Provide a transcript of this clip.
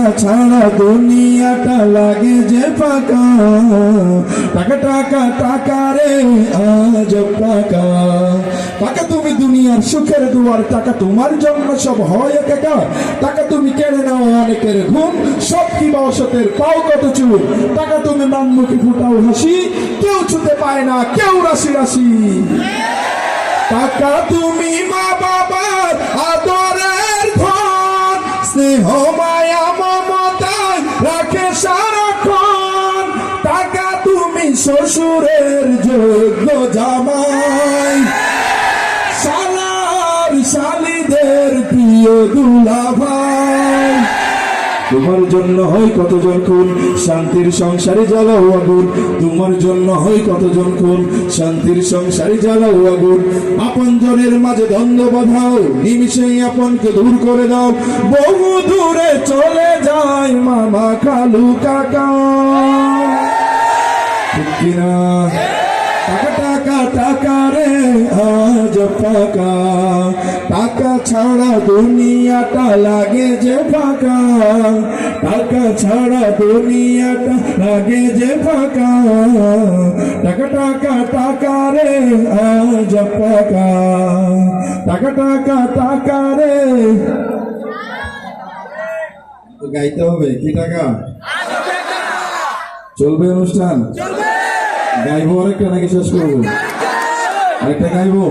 টাকা ছাড়া দুনিয়াটা লাগে যে ফাঁকা টাকা টাকা টাকা রে, আজ টাকা টাকা তুমি দুনিয়ার সুখের দুয়ার, টাকা তোমার জন্য সব হয় একা টাকা তুমি কেড়ে নাও অনেকের ঘুম, সব কি বসতের পাও কত চুল। টাকা তুমি মান্মুখী ফুটাও হাসি, কেউ ছুতে পায় না, কেউ রাশি রাশি। টাকা তুমি মা বাবার আদরের ধন, স্নেহ শ্বশুরের যোগ্য জামাই। শালার শালিদের প্রিয় দুলা ভাই তোমার জন্য হয় কতজন খুন, শান্তির সংসারে জ্বালাও আগুন। তোমার জন্য হয় কতজন খুন, শান্তির সংসারে জ্বালাও আগুন। আপন জনের মাঝে দ্বন্দ্ব বাধাও নিমিষেই আপনকে দূর করে দাও। বহু দূরে চলে যায় মামা খালু কাকা। কিনা টাকা টাকা টাকা রে ছাড়া দুনিয়াটা লাগে যে ফাঁকা। টাকা ছাড়া দুনিয়াটা লাগে যে ফাঁকা। টাকা টাকা টাকা রে, আজ টাকা টাকা টাকা টাকা রে। গাইতে হবে, কি টাকা? চলবে অনুষ্ঠান? গাইবো আরেকটা নাকি শেষ করব? আরেকটা গাইবো?